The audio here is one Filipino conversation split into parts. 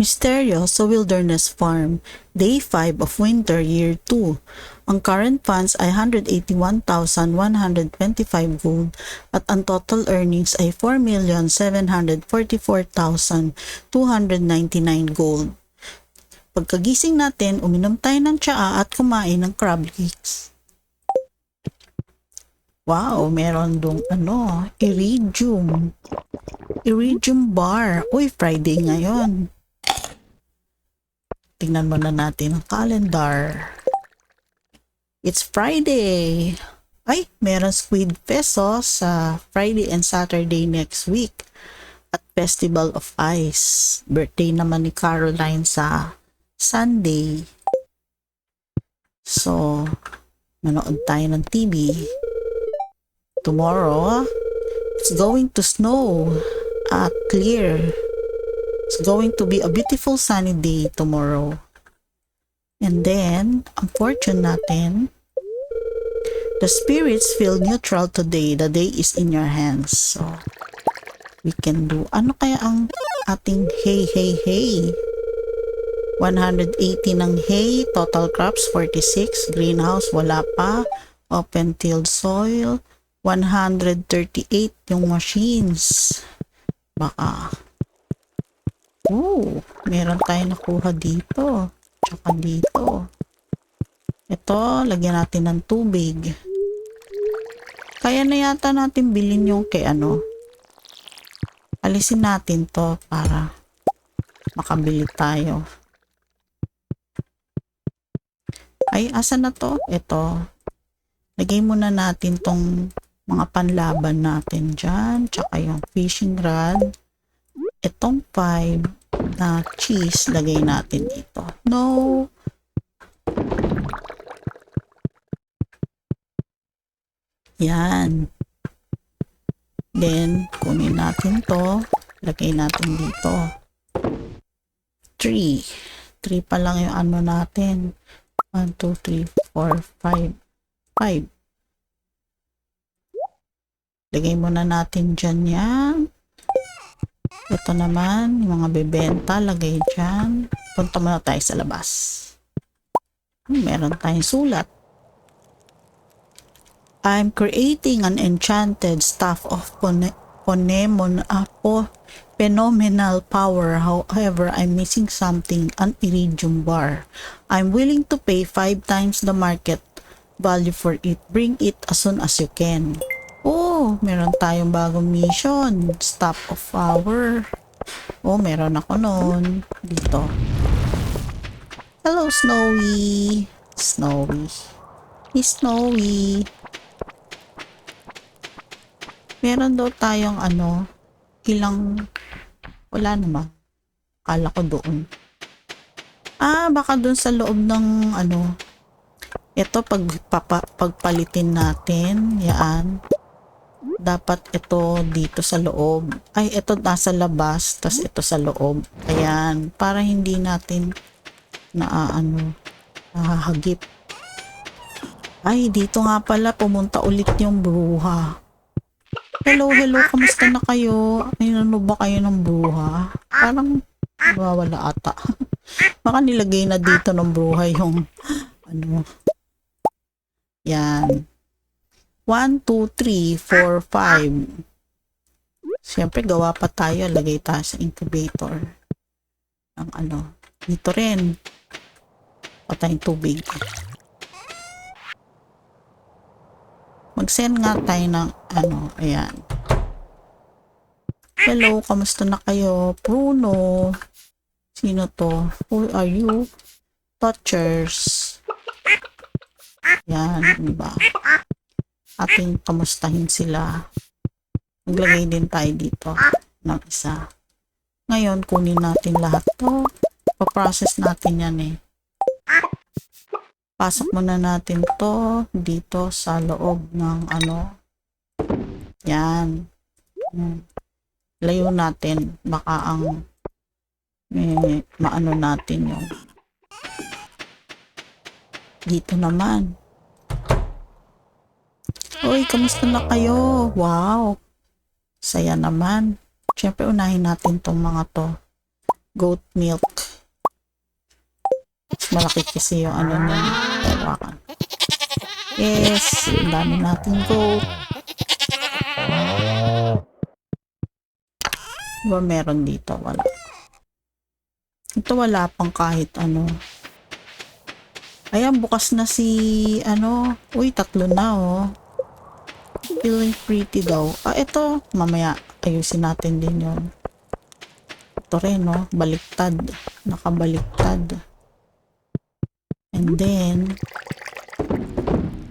Mysterioso Wilderness Farm, Day 5 of Winter, Year 2. Ang current funds ay 181,125 gold at ang total earnings ay 4,744,299 gold. Pagkagising natin, uminom tayo ng tsaa at kumain ng crab cakes. Wow, meron dong ano, iridium. Iridium bar. Uy, Friday ngayon. Tingnan muna natin ang calendar. It's Friday. Ay, meron Squid Peso sa Friday and Saturday next week at Festival of Ice. Birthday naman ni Caroline sa Sunday. So, manood tayo ng TV. Tomorrow, it's going to snow at clear. It's going to be a beautiful sunny day tomorrow. And then, ang fortune natin, the spirits feel neutral today. The day is in your hands. So, we can do, ano kaya ang ating hey, hey, hey? 180 ng hay, total crops 46, greenhouse wala pa, open tilled soil, 138 yung machines. Baka. Oh, meron tayo nakuha dito. Tsaka dito. Ito, lagyan natin ng tubig. Kaya na yata natin bilhin yung kay ano. Alisin natin to para makabili tayo. Ay, asa na to? Ito. Lagay muna natin tong mga panlaban natin dyan. Tsaka yung fishing rod. Itong 5 na cheese, lagay natin dito. No. Yan. Then, kunin natin to. Lagay natin dito. 3. 3 pa lang yung ano natin. 1, 2, 3, 4, 5. 5. Lagay muna natin dyan yan. Ito naman, mga bebenta, lagay dyan. Punta muna tayo sa labas. Meron tayong sulat. I'm creating an enchanted staff of pone ponemon uh, po phenomenal power. However, I'm missing something, an iridium bar. I'm willing to pay five times the market value for it. Bring it as soon as you can. Oh, meron tayong bagong mission. Stop of hour. Oh, meron ako noon. Dito. Hello, Snowy. Snowy. Hey, Snowy. Meron daw tayong ano, ilang, wala naman. Kala ko doon. Ah, baka doon sa loob ng ano, ito pag papa, pagpalitin natin, yan. Dapat ito dito sa loob. Ay, ito nasa labas, tas ito sa loob. Ayan, para hindi natin na ano, nahahagip. Ay, dito nga pala pumunta ulit yung bruha. Hello, hello, kamusta na kayo? Ay, ano ba kayo ng bruha? Parang nawawala ata. Baka nilagay na dito ng bruha yung ano. Yan. 1, 2, 3, 4, 5. Siyempre, gawa pa tayo. Lagay tayo sa incubator. Ang ano. Dito rin. Patayong tubig. Mag-send nga tayo ng ano. Ayan. Hello, kamusta na kayo? Bruno. Sino to? Who are you? Touchers. Yan, di ba? Ating kamustahin sila. Maglagay din tayo dito ng isa. Ngayon, kunin natin lahat to. Pa-process natin yan eh. Pasok muna natin to dito sa loob ng ano. Yan. Hmm. Layo natin. Baka ang may maano natin yung dito naman. Uy, kamusta na kayo? Wow. Saya naman. Siyempre, unahin natin tong mga to. goat milk. Malaki kasi yung ano na hawakan. Yes, ang dami natin goat. Diba meron dito? Wala. Ito wala pang kahit ano. Ayan, bukas na si, ano, uy, tatlo na, oh. Feeling pretty daw. Ah, ito, mamaya, ayusin natin din yon Ito rin, no, baliktad. Nakabaliktad. And then,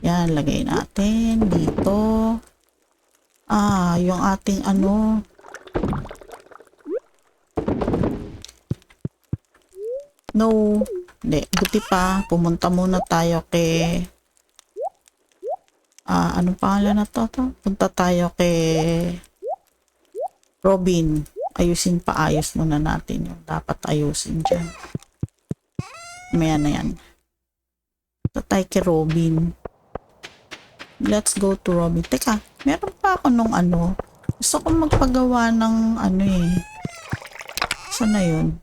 yan, lagay natin dito. Ah, yung ating ano, No. Hindi. Buti pa. Pumunta muna tayo kay... Ah, anong pangalan na to? to? Punta tayo kay... Robin. Ayusin pa. Ayos muna natin yung dapat ayusin dyan. Maya na yan. Punta tayo kay Robin. Let's go to Robin. Teka, meron pa ako nung ano. Gusto ko magpagawa ng ano eh. Saan na yun?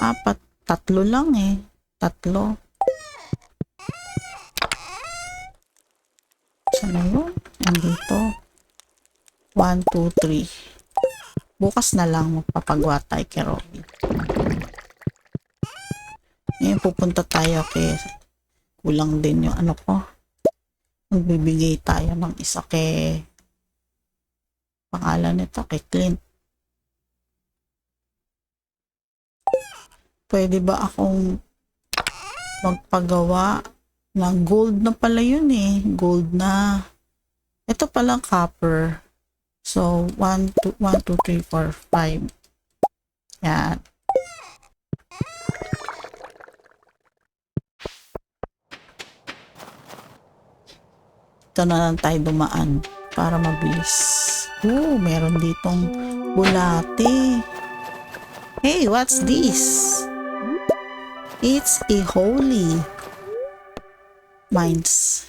Apat. Tatlo lang eh. Tatlo. Saan na yun? Nandito. One, two, three. Bukas na lang magpapagawa tayo kay Robin. Ngayon pupunta tayo kay kulang din yung ano ko. Magbibigay tayo ng isa kay pangalan nito kay Clint. pwede ba akong magpagawa ng gold na pala yun eh. Gold na. Ito pala copper. So, 1, 2, 1, 2, 3, 4, 5. Yan. Ito na lang tayo dumaan para mabilis. Oh, meron ditong bulate. Hey, what's this? It's a holy mines.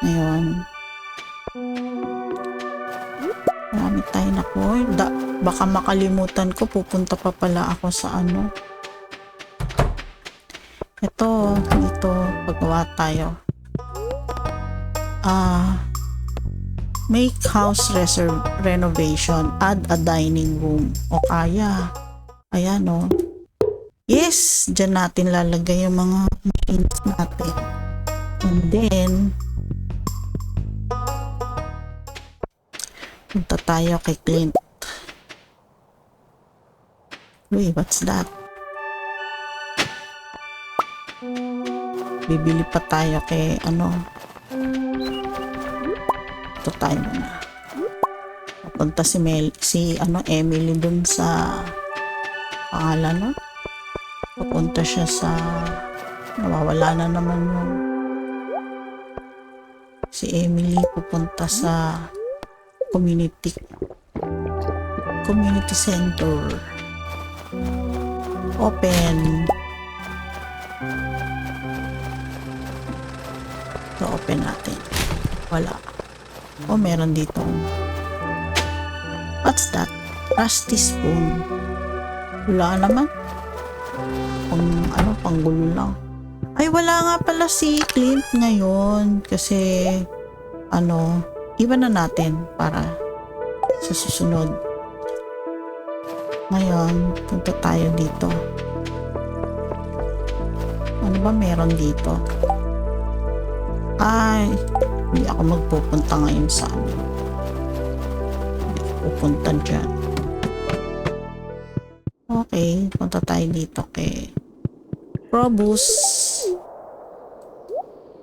Ngayon. Marami tayo na po. Da, baka makalimutan ko. Pupunta pa pala ako sa ano. Ito, dito, paggawa tayo. Ah, make house reserve renovation, add a dining room. O kaya, ayan o. Yes, dyan natin lalagay yung mga machines natin. And then, punta tayo kay Clint. Uy, what's that? Bibili pa tayo kay ano, ito tayo muna. Papunta si Mel, si ano Emily dun sa pangalan no? Papunta siya sa nawawala na naman yung si Emily pupunta sa community community center. Open. Ito open natin. Wala. O meron dito. What's that? Rusty spoon. Wala naman. Pang ano panggulo lang ay wala nga pala si Clint ngayon kasi ano iwan na natin para sa susunod. Ngayon punta tayo dito. Ano ba meron dito? Ay hindi ako magpupunta ngayon sa ano. Hindi ako pupunta dyan. Okay punta tayo dito kay Probus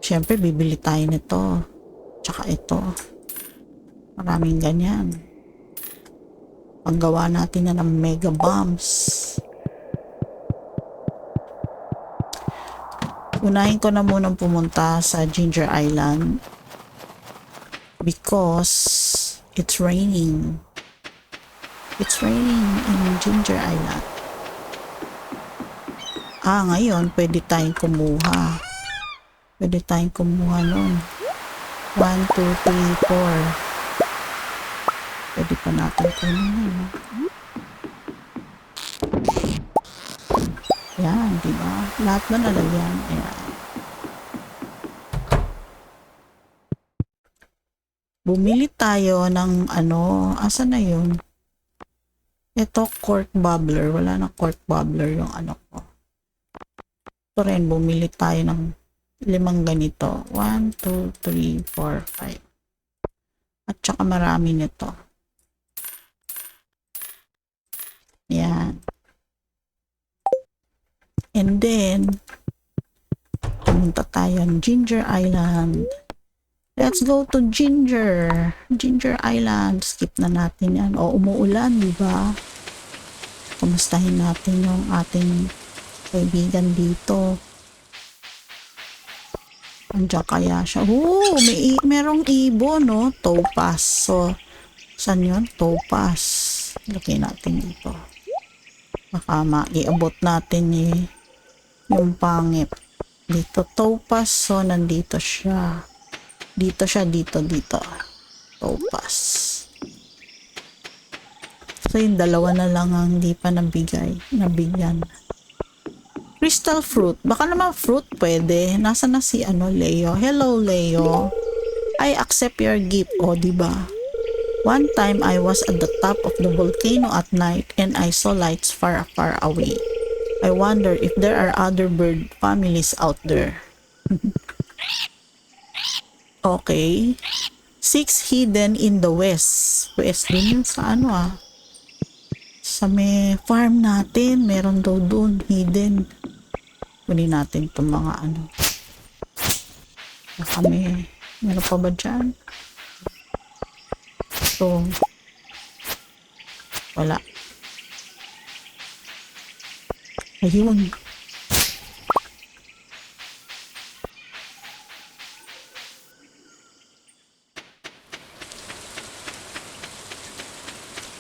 syempre bibili tayo nito. Tsaka ito. Maraming ganyan. Paggawa natin na ng mega bombs. Unahin ko na munang pumunta sa Ginger Island. Because it's raining. It's raining in Ginger Island. Ah ngayon pwede tayong kumuha pwede tayong kumuha nun 1, 2, 3, 4 Pwede pa natin kunin ah. Yan, di ba? Lahat na nalagyan. Ayan. Bumili tayo ng ano, asa na yun? Ito, cork bubbler. Wala na cork bubbler yung ano ko. Ito rin, bumili tayo ng limang ganito. 1, 2, 3, 4, 5. At saka marami nito. Yan. And then, pumunta tayo ng Ginger Island. Let's go to Ginger. Ginger Island. Skip na natin yan. O, umuulan, di ba? Kumustahin natin yung ating kaibigan dito. Andiyan kaya siya. Oh, may merong ibon, no? Topaz. So, saan yun? Topaz. Lagay natin dito. Baka maiabot natin eh, yung pangit. Dito, topaz. So, nandito siya. Dito siya, dito, dito. Topaz. So, yung dalawa na lang ang hindi pa nabigay, nabigyan. Crystal fruit. Baka naman fruit pwede. Nasa na si ano, Leo. Hello, Leo. I accept your gift. O, di ba? One time, I was at the top of the volcano at night and I saw lights far, far away. I wonder if there are other bird families out there. okay. Six hidden in the west. West din yun sa ano ah. Sa may farm natin, meron daw doon, hidden. Kunin natin itong mga ano. Baka may, meron pa ba dyan? So, wala. Ayun.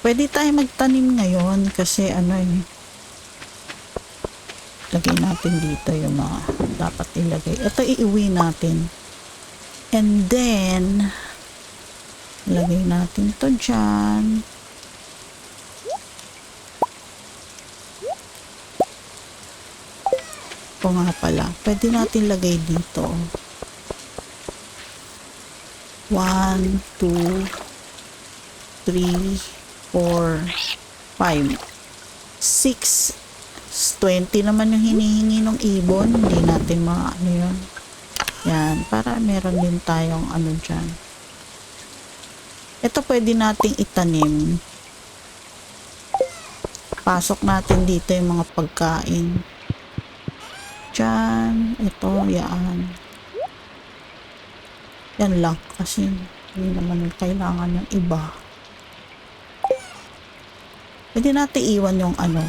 Pwede tayo magtanim ngayon kasi ano eh. Lagay natin dito yung mga dapat ilagay. Ito iuwi natin. And then, lagay natin to dyan. Ito nga pala. Pwede natin lagay dito. 1, 2, 3, 4, 5, 6, 20 naman yung hinihingi ng ibon. Hindi natin mga ano yun. Yan. Para meron din tayong ano dyan. Ito pwede nating itanim. Pasok natin dito yung mga pagkain. Diyan. Ito. Yan. Yan lang. Kasi hindi naman kailangan yung iba. Pwede natin iwan yung ano.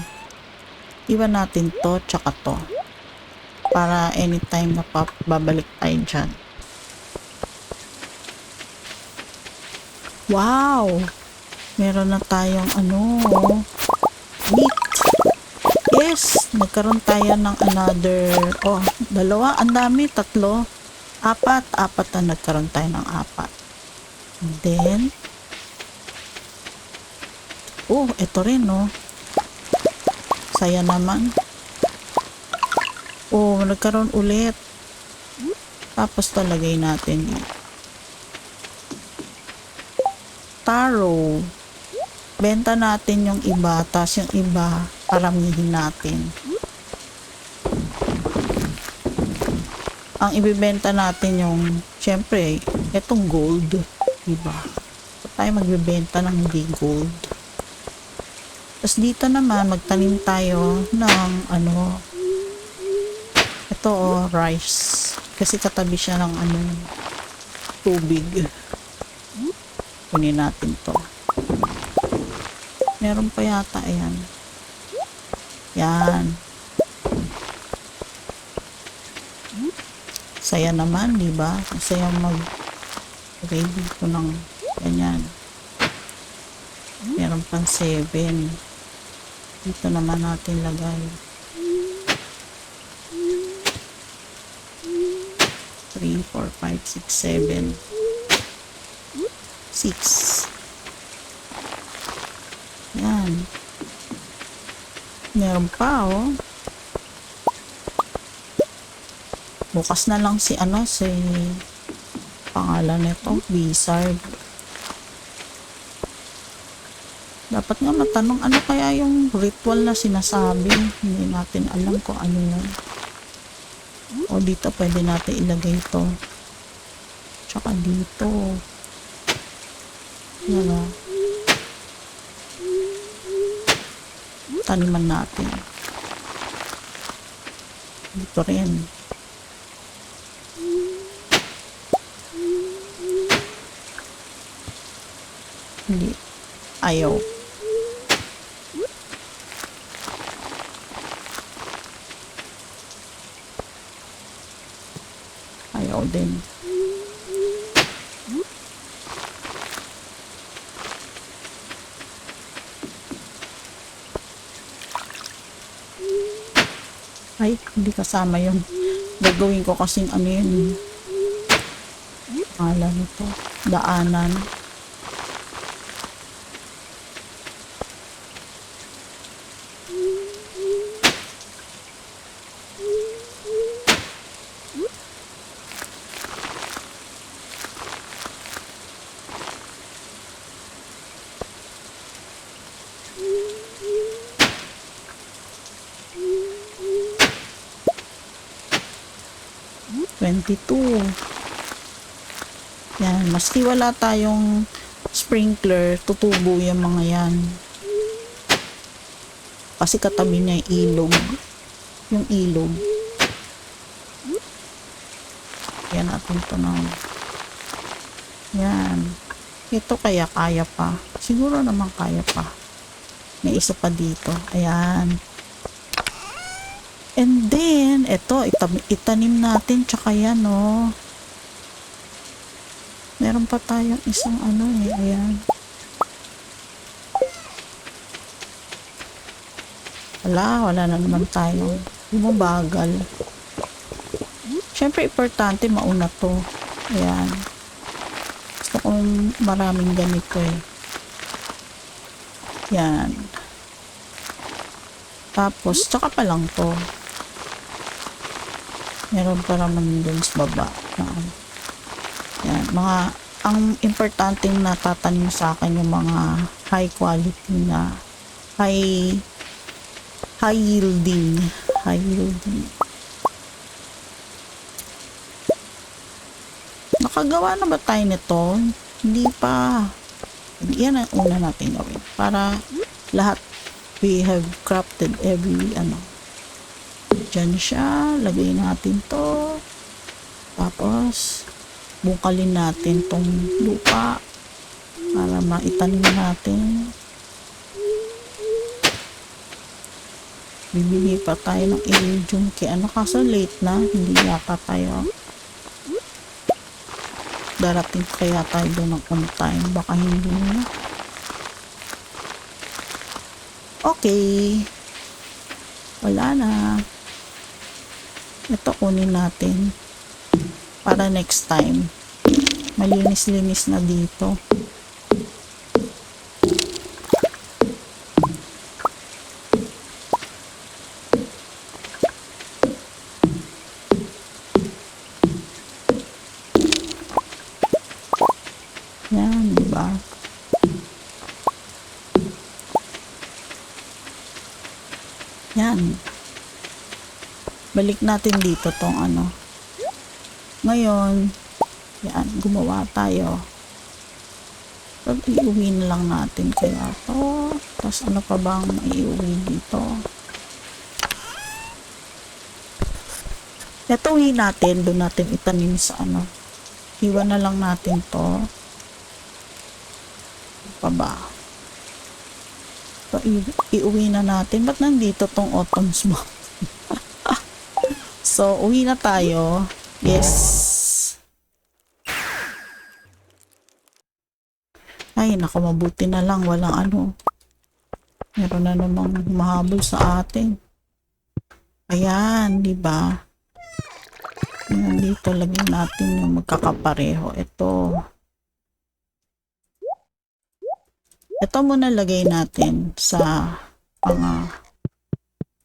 Iwan natin to tsaka to. Para anytime na babalik tayo dyan. Wow! Meron na tayong ano, meat. Yes! Nagkaroon tayo ng another, oh, dalawa, ang dami, tatlo, apat, apat na nagkaroon tayo ng apat. And then, oh, ito rin, no. Saya naman. Oh, nagkaroon ulit. Tapos talagay natin taro. Benta natin yung iba, tapos yung iba, paramihin natin. Ang ibibenta natin yung, syempre, etong gold. Diba? So, tayo magbibenta ng hindi gold. Tapos dito naman, magtanim tayo ng, ano, ito oh, rice. Kasi katabi siya ng, ano, tubig. Kunin natin to. Meron pa yata, ayan. Yan. Saya naman, di ba? Saya mag ready ko ng ganyan. Meron pang 7. Dito naman natin lagay. 3, 4, 5, 6, 7. 6. Yan. Meron pa, oh. Bukas na lang si ano, si pangalan nito, Wizard. Dapat nga matanong ano kaya yung ritual na sinasabi. Hindi natin alam kung ano yun. O dito pwede natin ilagay ito. Tsaka dito. Yan o. Taniman natin. Dito rin. Hindi. Ayaw. Ayaw din. Ay, hindi kasama yun. Gagawin ko kasing ano yun. Alam nito. Daanan. Twenty-two. Yan. Maski wala tayong sprinkler, tutubo yung mga yan. Kasi katabi niya yung ilog. Yung ilog. Yan natin to na. Yan. Ito kaya kaya pa. Siguro naman kaya pa. May isa pa dito. Ayan. And then, ito, itam- itanim natin, tsaka yan, oh. Meron pa tayong isang ano eh, ayan. Wala, wala na naman tayong bumabagal. Siyempre, importante mauna to. Ayan. Gusto kong maraming ganito eh. Yan. Tapos, tsaka pa lang to. Meron pa naman dun sa baba. Yan. Yan. Mga, ang importanteng natatanim sa akin yung mga high quality na high high yielding high yielding nakagawa na ba tayo nito? hindi pa yan ang una natin gawin para lahat we have crafted every ano dyan siya lagay natin to. Tapos bukalin natin tong lupa para maitanim natin. Bibili pa tayo ng iridium kay ano kaso late na hindi yata tayo. Darating kaya tayo doon ng on time baka hindi na. Okay. Wala na ito kunin natin. Para next time malinis-linis na dito yan di ba yan balik natin dito tong ano. Ngayon yan gumawa tayo. So, iuwi na lang natin kaya to. Tapos ano pa bang iuwi dito? Ito uwi natin. Doon natin itanim sa ano. Iwan na lang natin to. Pa ba? I- iuwi na natin. Ba't nandito tong autumn smoke so uwi na tayo yes Ay, naku, mabuti na lang. Walang ano. Meron na namang humahabol sa atin. Ayan, di ba? Nandito, lagyan natin yung magkakapareho. Ito. Ito muna lagay natin sa mga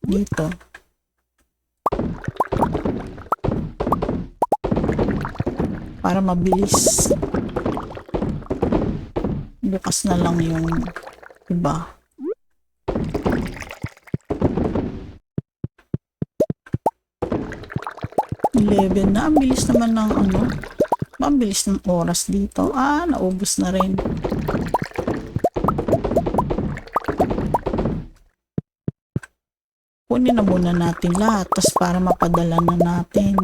dito. Para mabilis. Bukas na lang yung iba. Eleven na. Ang bilis naman ng ano. Ang bilis ng oras dito. Ah, naubos na rin. Kunin na muna natin lahat. tas para mapadala na natin.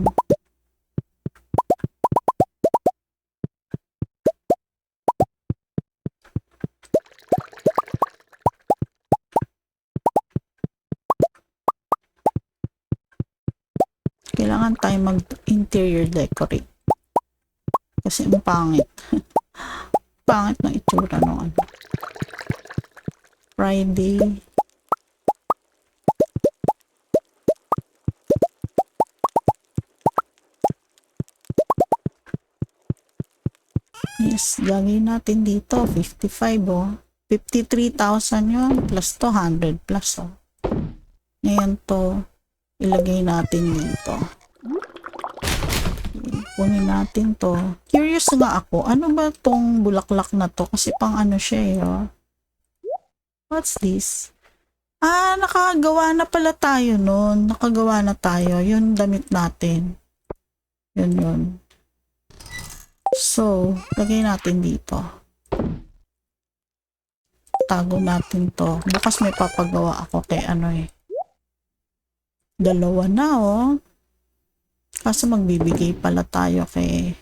Mag-interior decorate. Kasi ang pangit. pangit ng itsura ano. Friday. Yes, lagay natin dito. 55 oh. 53,000 yun. Plus 200 plus oh. Ngayon to, ilagay natin dito. Kunin natin to. Curious nga ako, ano ba tong bulaklak na to? Kasi pang ano siya eh. Oh. What's this? Ah, nakagawa na pala tayo nun. Nakagawa na tayo. Yun damit natin. Yun yun. So, lagay natin dito. Tago natin to. Bukas may papagawa ako kay ano eh. Dalawa na oh. Kaso magbibigay pala tayo kay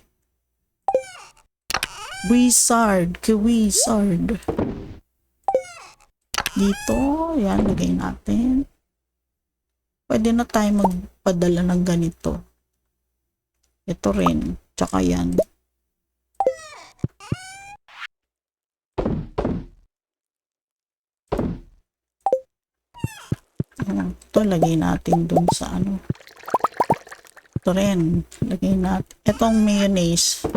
Wizard. Kay Wizard. Dito. Yan, lagay natin. Pwede na tayo magpadala ng ganito. Ito rin. Tsaka yan. Ito, lagay natin dun sa ano. Ito rin. Lagay natin. Itong mayonnaise.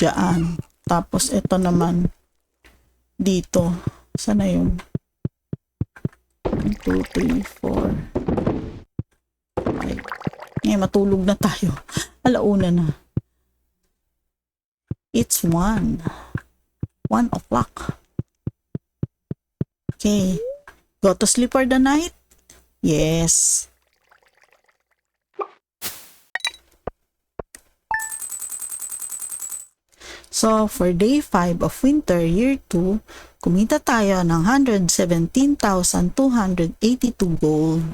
Diyan. Tapos ito naman. Dito. Sana yun? 1, 2, 3, 4. 5. Ngayon, matulog na tayo. Alauna na. It's 1. 1 o'clock. Okay. Go to sleep for the night? Yes. So, for day 5 of winter year 2, kumita tayo ng 117,282 gold.